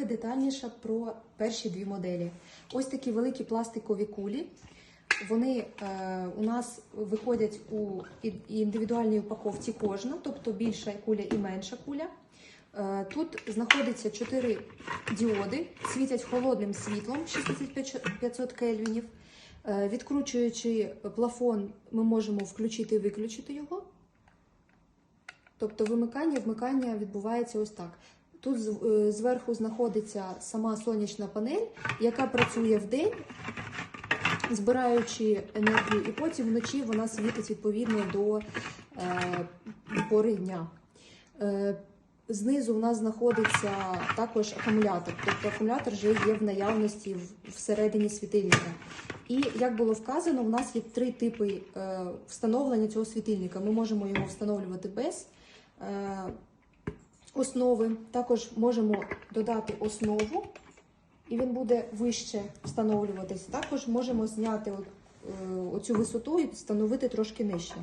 трохи детальніше про перші дві моделі. Ось такі великі пластикові кулі. Вони е, у нас виходять у індивідуальній упаковці кожна, тобто більша куля і менша куля. Е, Тут знаходиться 4 діоди, світять холодним світлом 6500 кельвінів. Е, Відкручуючи плафон, ми можемо включити і виключити його. Тобто вимикання, вмикання відбувається ось так. Тут е, зверху знаходиться сама сонячна панель, яка працює вдень, збираючи енергію, і потім вночі вона світить відповідно до е, пори дня. Е, Знизу у нас знаходиться також акумулятор, тобто акумулятор вже є в наявності всередині світильника. І як було вказано, у нас є три типи е, встановлення цього світильника. Ми можемо його встановлювати без е, основи. Також можемо додати основу, і він буде вище встановлюватись. Також можемо зняти е, оцю висоту і встановити трошки нижче.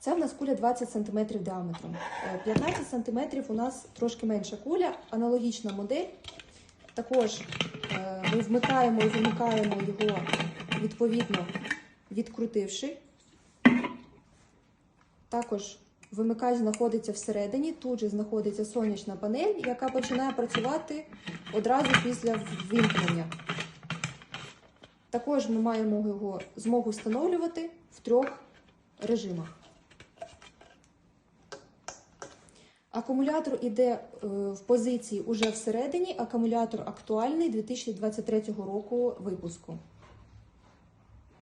Це в нас куля 20 см діаметром. Е, 15 см у нас трошки менша куля, аналогічна модель. Також е, ми вмикаємо і вимикаємо його відповідно відкрутивши. Також вимикач знаходиться всередині, тут же знаходиться сонячна панель, яка починає працювати одразу після ввімкнення. Також ми маємо його змогу встановлювати в трьох режимах. Акумулятор іде е, в позиції уже всередині. Акумулятор актуальний 2023 року випуску.